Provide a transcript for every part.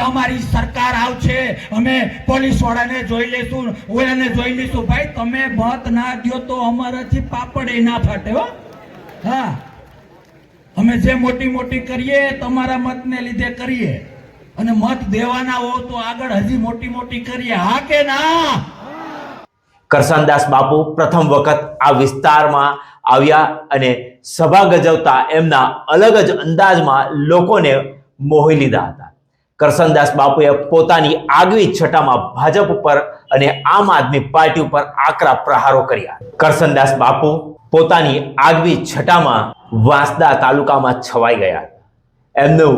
અમારી સરકાર આવશે, અમે પોલીસ વાળાને જોઈ લેશું ઓલાને જોઈ લઈશું. ભાઈ, તમે મત ના દો તો અમારાથી પાપડ ના ફાટે, હો. હા. અમે જે મોટી મોટી કરીએ, તમારા મતને લીધે કરીએ. અને મત દેવાના હો તો આગળ હજી મોટી મોટી કરીએ. હા કે ના? કરસનદાસ બાપુ પ્રથમ વખત આ વિસ્તારમાં આવ્યા અને સભા ગજવતા એમના અલગ જ અંદાજમાં લોકોને મોહી લીધા હતા. કરસનદાસ બાપુએ પોતાની આગવી છટામાં ભાજપ ઉપર અને આમ આદમી પાર્ટી ઉપર આકરા પ્રહારો કર્યા. કરસનદાસ બાપુ પોતાની આગવી છટામાં વાંસદા તાલુકામાં છવાઈ ગયા. એમનું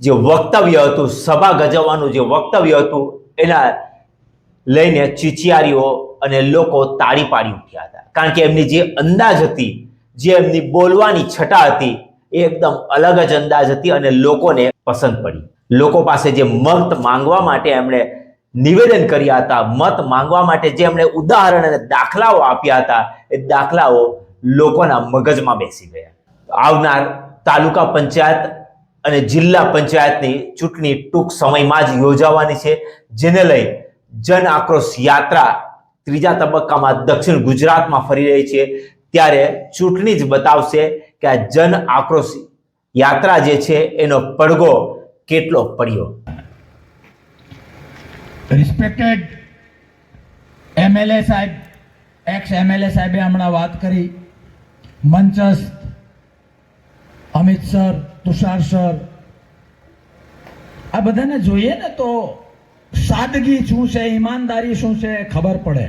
જે વક્તવ્ય હતું, સભા ગજવવાનું જે વક્તવ્ય હતું, એના લઈને ચીચિયારીઓ અને લોકો તાળી પાડી ઉઠ્યા હતા. કારણ કે એમની જે અંદાજ હતી, જે એમની બોલવાની છટા હતી, એ એકદમ અલગ જ અંદાજ હતી અને લોકોને પસંદ પડી. લોકો પાસે જે મત માંગવા માટે એમણે નિવેદન કર્યા હતા, મત માંગવા માટે જે એમણે ઉદાહરણ અને દાખલાઓ આપ્યા હતા, એ દાખલાઓ લોકોના મગજમાં બેસી ગયા. આવનાર તાલુકા પંચાયત અને જિલ્લા પંચાયતની ચૂંટણી ટૂંક સમયમાં જ યોજાવાની છે, જેને લઈ જન આક્રોશ યાત્રા ત્રીજા તબક્કામાં દક્ષિણ ગુજરાતમાં ફરી રહી છે. ત્યારે ચૂંટણી જ બતાવશે કે આ જન આક્રોશ યાત્રા જે છે, એનો પડઘો કેટલો પડ્યો? રિસ્પેક્ટેડ એમએલએ સાહેબ એક્સ એમએલએ સાહેબે હમણાં વાત કરી. મંચસ્થ અમિત સર, તુષાર સર. આ બધાને જોઈએ ને તો સાદગી શું છે, ઈમાનદારી શું છે, ખબર પડે.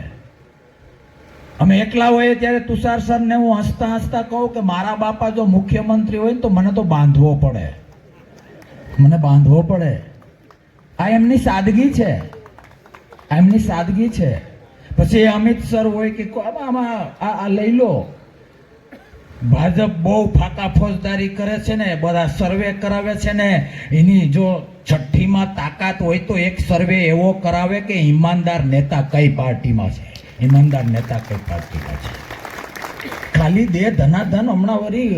અમે એકલા હોઈએ ત્યારે તુષાર સરને હું હસતા હસતા કહું કે મારા બાપા જો મુખ્યમંત્રી હોય ને તો મને તો બાંધવો પડે. મને બાંધવો પડે. આ એમની સાદગી છે. આ એમની સાદગી છે. પછી અમિત સર હોય કે આમાં આ લઈ લો. ભાજપ બહુ ફાકા ફોજદારી કરે છે ને, બધા સર્વે કરાવે છે ને, એની જો છઠ્ઠીમાં તાકાત હોય તો એક સર્વે એવો કરાવે કે ઈમાનદાર નેતા કઈ પાર્ટીમાં છે? ઈમાનદાર નેતા કઈ પાર્ટીમાં છે? ખાલી દે ધનાધન હમણાં વળી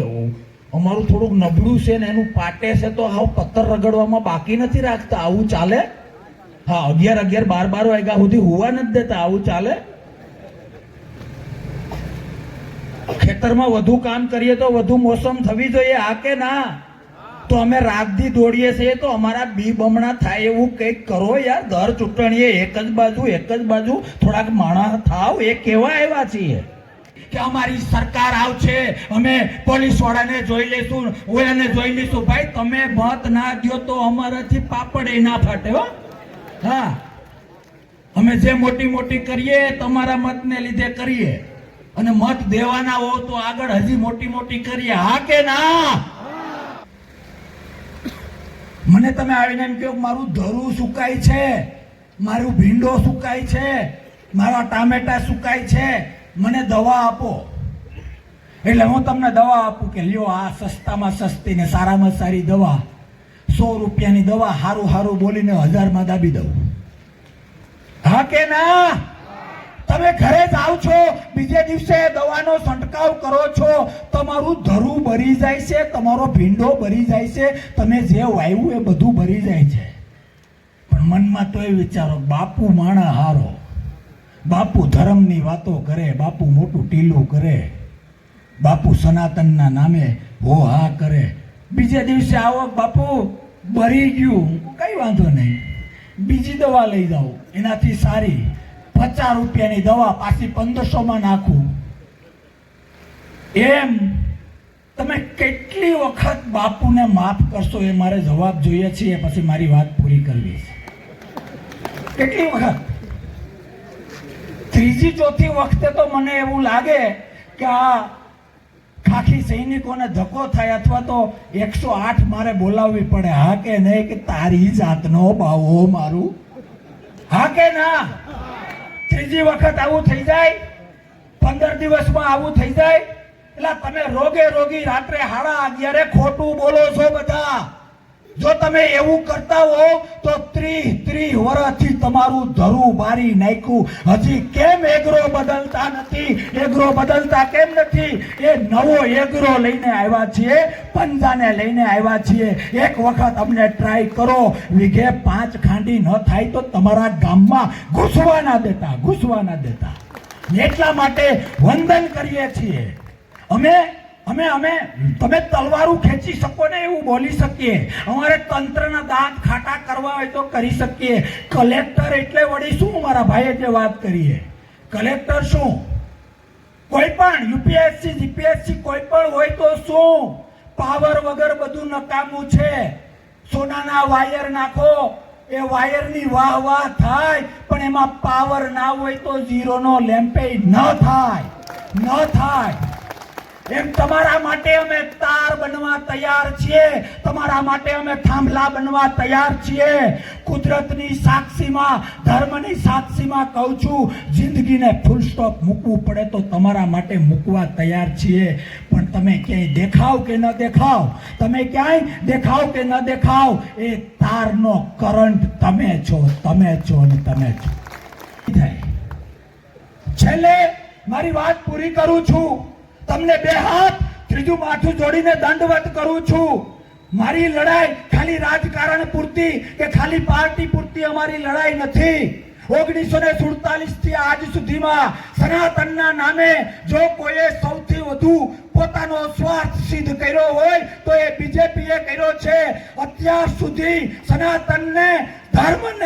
અમારું થોડુંક નબળું છે ને એનું પાટે છે તો આવું પથ્થર રગડવામાં બાકી નથી રાખતા. આવું ચાલે? હા, અગિયાર અગિયાર, બાર બાર વાગ્યા સુધી હોવા નથી દેતા. આવું ચાલે? ખેતરમાં વધુ કામ કરીએ તો વધુ મોસમ થવી જોઈએ આ કે ના? તો અમે રાતથી દોડીએ છીએ તો અમારા બી બમણા થાય એવું કંઈક કરો યાર. દર ચૂંટણીએ એક જ બાજુ, એક જ બાજુ. થોડાક માણસ થાવ, એ કેવા આવ્યા છીએ. કે અમારી સરકાર આવશે, અમે પોલીસ વાળાને જોઈ લેશું ઓલાને જોઈ લઈશું. ભાઈ, તમે મત ના દો તો અમારાથી પાપડ એ ના ફાટે, હો. હા. અમે જે મોટી મોટી કરીએ, તમારા મતને લીધે કરીએ. અને મત દેવાના હો તો આગળ હજી મોટી મોટી કરીએ. હા કે ના? મને તમે આવીને એમ કહો મારું ધરું સુકાય છે, મારું ભીંડો સુકાય છે, મારા ટામેટા સુકાય છે મને દવા આપો. એટલે હું તમને દવા આપું કે લ્યો આ સસ્તામાં સસ્તી ને સારામાં સારી દવા. સો રૂપિયાની દવા હારું હારું બોલીને હજારમાં દાબી દઉં. હા કે ના? તમે ઘરે જાઓ છો, બીજે દિવસે દવાનો છંટકાવ કરો છો, તમારું ધરું ભરી જાય છે, તમારો ભીંડો ભરી જાય છે, તમે જે વાવ્યું એ બધું ભરી જાય છે. પણ મનમાં તો એ વિચારો, બાપુ માણા હારો. બાપુ ધર્મની વાતો કરે, બાપુ મોટું ટીલું કરે, બાપુ સનાતનના નામે હો હા કરે. બીજે દિવસે આવો બાપુ, ભરી ગયું. કઈ વાંધો નહીં. બીજી દવા લઈ જાઓ એનાથી સારી. પચાસ રૂપિયાની દવા પાછી પંદરસોમાં નાખું. એમ તમે કેટલી વખત બાપુને માફ કરશો એ મારે જવાબ જોઈએ છે પછી મારી વાત પૂરી કરવી છે. કેટલી વખત? ત્રીજી ચોથી વખતે તો મને એવું લાગે કે આ ખાખી સૈનિકોને ધક્કો થાય અથવા તો એકસો આઠ મારે બોલાવવી પડે. હા કે નહીં કે તારી જાતનો બાવો મારું? હા કે ના? ત્રીજી વખત આવું થઈ જાય? પંદર દિવસમાં આવું થઈ જાય? એટલે તમે રોગે રોગી રાત્રે હાડા અગિયારે ખોટું બોલો છો બધા. જો તમે એવું કરતા હો, તો ત્રીસ ત્રીસ વર્ષથી તમારું ધરું બારી નાખ્યું. હજી કેમ એગ્રો બદલતા નથી? એગ્રો બદલતા કેમ નથી? એ નવો એગ્રો લઈને આવ્યા છીએ, પંજાને લઈને આવ્યા છીએ. એક વખત અમને ટ્રાય કરો. વીઘે પાંચ ખાંડી ન થાય તો તમારા ગામમાં ઘૂસવા ના દેતા, ઘૂસવા ના દેતા. એટલા માટે વંદન કરીએ છીએ. અમે અમે અમે, તમે તલવારું ખેંચી શકો ને એવું બોલી શકીએ. અમારે તંત્રના દાંત ખાટા કરવા હોય તો કરી શકીએ. કલેક્ટર એટલે વળી શું મારા ભાઈએ જે વાત કરીએ? કલેક્ટર શું? કોઈ પણ, યુપીએસસી, જીપીએસસી કોઈ પણ હોય તો શું? પાવર વગર બધું નકામું છે. સોનાના વાયર નાખો. એ વાયરની વાહ વાહ થાય, પણ એમાં પાવર ના હોય તો ઝીરોનો લેમ્પેજ ન થાય. ન થાય. એમ તમારા માટે અમે તાર બનવા તૈયાર છીએ. તમારા માટે અમે થાંભલા બનવા તૈયાર છીએ. કુદરતની સાક્ષીમાં, ધર્મની સાક્ષીમાં કહું છું, જિંદગીને ફૂલ સ્ટોપ મૂકવું પડે તો તમારા માટે મૂકવા તૈયાર છીએ. પણ તમે ક્યાંય દેખાવ કે ન દેખાવ? તમે ક્યાંય દેખાવ કે ન દેખાવ? એ તારનો કરંટ તમે છો તમે છો અને તમે છો. છેલ્લે મારી વાત પૂરી કરું છું. તમને બે હાથ, ત્રીજું માથું જોડીને દંડવત કરું છું. મારી લડાઈ ખાલી રાજકારણ પૂરતી કે ખાલી પાર્ટી પૂરતી અમારી લડાઈ નથી. ઓગણીસો ને સુડતાલીસથી આજ સુધીમાં સનાતનના નામે જો કોઈએ સૌથી વધુ પોતાનો સ્વાર્થ સિદ્ધ કર્યો હોય, તો એ બીજેપીએ કર્યો છે. અત્યાર સુધી સનાતનને ધર્મને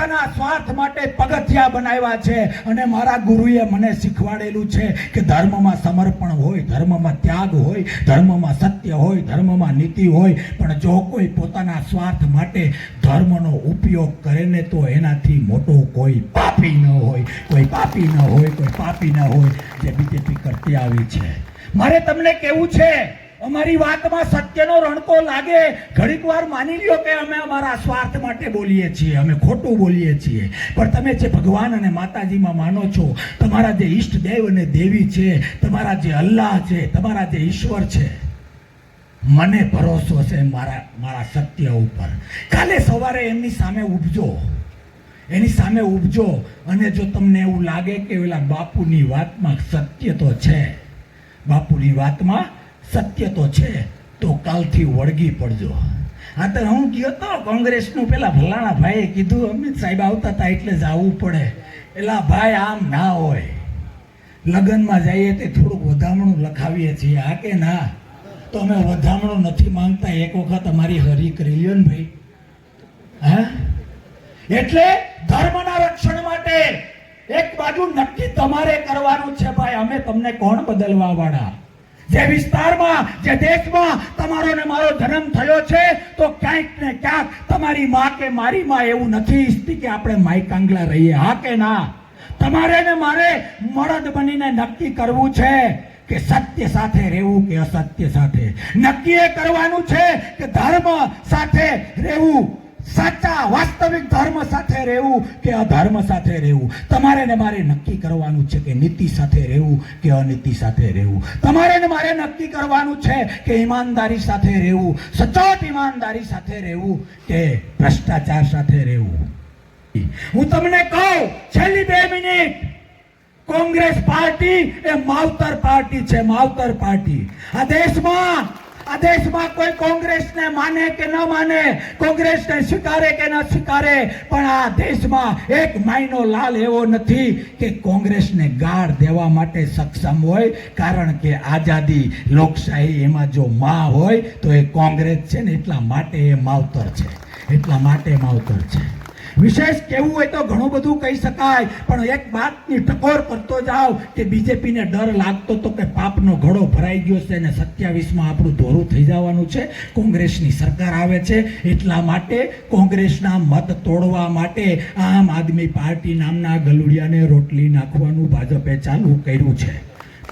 પોતાના સ્વાર્થ માટે પગથિયા બનાવ્યા છે અને મારા ગુરુએ મને શીખવાડેલું છે કે ધર્મમાં સમર્પણ હોય, ધર્મમાં ત્યાગ હોય, ધર્મમાં સત્ય હોય, ધર્મમાં નીતિ હોય, પણ જો કોઈ પોતાના સ્વાર્થ માટે ધર્મનો ઉપયોગ કરે ને તો એનાથી મોટો કોઈ પાપી ન હોય, કોઈ પાપી ન હોય, કોઈ પાપી ન હોય, જે બીજેપી કરતી આવી છે. મારે તમને કેવું છે અમારી વાતમાં સત્યનો રણકો લાગે. ઘડીક વાર માની લ્યો કે અમે અમારા સ્વાર્થ માટે બોલીએ છીએ, અમે ખોટું બોલીએ છીએ. પણ તમે જે ભગવાન અને માતાજીમાં માનો છો, તમારા જે ઈષ્ટ દેવ અને દેવી છે, તમારા જે અલ્લાહ છે, તમારા જે ઈશ્વર છે, મને ભરોસો છે મારા મારા સત્ય ઉપર. કાલે સવારે એમની સામે ઉપજો એની સામે ઉપજો અને જો તમને એવું લાગે કે ઓલા બાપુની વાતમાં સત્ય તો છે, બાપુની વાતમાં સત્ય તો છે, તો કાલથી વળગી પડજો. તો હું ગયો તો કોંગ્રેસનું પેલા ભલાણા ભાઈએ કીધું, અમિત સાહેબ આવતા હતા એટલે જવું પડે. એલા ભાઈ, આમ ના હોય. લગ્નમાં જઈએ તે થોડુંક વધામણું લખાવીએ છીએ. હા કે ના? તો અમે વધામણું નથી માંગતા. એક વખત અમારી હરી કરી લ્યો ને ભાઈ. હા? એટલે ધર્મના રક્ષણ માટે એક બાજુ નક્કી તમારે કરવાનું છે, ભાઈ. અમે તમને કોણ બદલવા વાળા જે વિસ્તારમાં, જે દેશમાં તમારો ને મારો જન્મ થયો છે, તો ક્યાંક ને ક્યાંક તમારી માં કે મારી માં એવું નથી ઈચ્છતી કે આપણે માઈ કાંગલા રહીએ. હા કે ના? તમારે ને મારે મળદ બનીને નક્કી કરવું છે કે સત્ય સાથે રહેવું કે અસત્ય સાથે? નક્કી એ કરવાનું છે કે ધર્મ સાથે રહેવું સાચા વાસ્તવિક ધર્મ સાથે રહેવું કે અધર્મ સાથે રહેવું? તમારે ને મારે નક્કી કરવાનું છે કે નીતિ સાથે રહેવું કે અનીતિ સાથે રહેવું? તમારે ને મારે નક્કી કરવાનું છે કે ઈમાનદારી સાથે રહેવું? સચોટ ઈમાનદારી સાથે રહેવું કે ભ્રષ્ટાચાર સાથે રહેવું? હું તમને કહું, છેલ્લી બે મિનિટ. કોંગ્રેસ પાર્ટી એ માવતર પાર્ટી છે, માવતર પાર્ટી. આ દેશમાં આ દેશમાં કોઈ કોંગ્રેસને માને કે ન માને, કોંગ્રેસને સ્વીકારે કે ન સ્વીકારે, પણ આ દેશમાં એક માયનો લાલ એવો નથી કે કોંગ્રેસને ગાળ દેવા માટે સક્ષમ હોય, કારણ કે આઝાદી લોકશાહી એમાં જો માં હોય, તો એ કોંગ્રેસ છે ને એટલા માટે એ માવતર છે. એટલા માટે માવતર છે. વિશેષ કેવું હોય તો ઘણું બધું કહી શકાય, પણ એક વાતની ટકોર કરતો જાવ કે બીજેપીને ડર લાગતો તો કે પાપનો ઘડો ભરાઈ ગયો છે અને સત્યાવીસમાં આપણું ધોરું થઈ જવાનું છે. કોંગ્રેસની સરકાર આવે છે એટલા માટે કોંગ્રેસના મત તોડવા માટે આમ આદમી પાર્ટી નામના ગલુડિયાને રોટલી નાખવાનું ભાજપે ચાલુ કર્યું છે.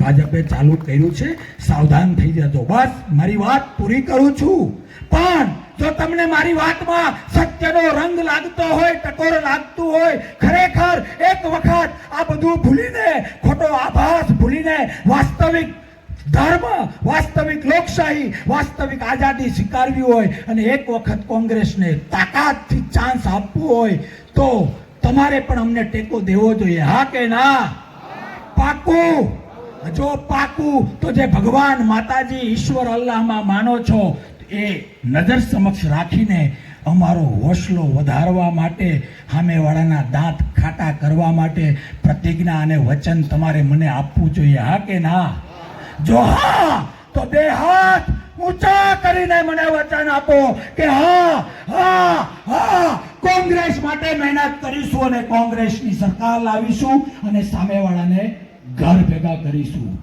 ભાજપે ચાલુ કર્યું છે. સાવધાન થઈ જજો. બસ, મારી વાત પૂરી કરું છું. પણ જો તમને મારી વાતમાં સત્યનો રંગ લાગતો હોય, ટકોર લાગતું હોય, ખરેખર એક વખત આ બધું ભૂલીને, ખોટો આભાસ ભૂલીને વાસ્તવિક ધર્મ, વાસ્તવિક લોકશાહી, વાસ્તવિક આઝાદી સ્વીકારવી હોય અને એક વખત કોંગ્રેસને તાકાતથી ચાન્સ આપવું હોય, તો તમારે પણ અમને ટેકો દેવો જોઈએ. હા કે ના? પાકું! જો પાકું, તો જે ભગવાન માતાજી ઈશ્વર અલ્લાહમાં માનો છો એ નજર સમક્ષ રાખીને અમારો હોસલો વધારવા માટે, સામેવાળાના દાંત ખાટા કરવા માટે પ્રતિજ્ઞા અને વચન તમારે મને આપવું જોઈએ, હા કે ના? જો હા, તો બે હાથ ઊંચા કરીને મને વચન આપો કે હા હા હા, કોંગ્રેસ માટે મહેનત કરીશું અને કોંગ્રેસની સરકાર લાવીશું અને સામેવાળાને ઘર ભેગા કરીશું.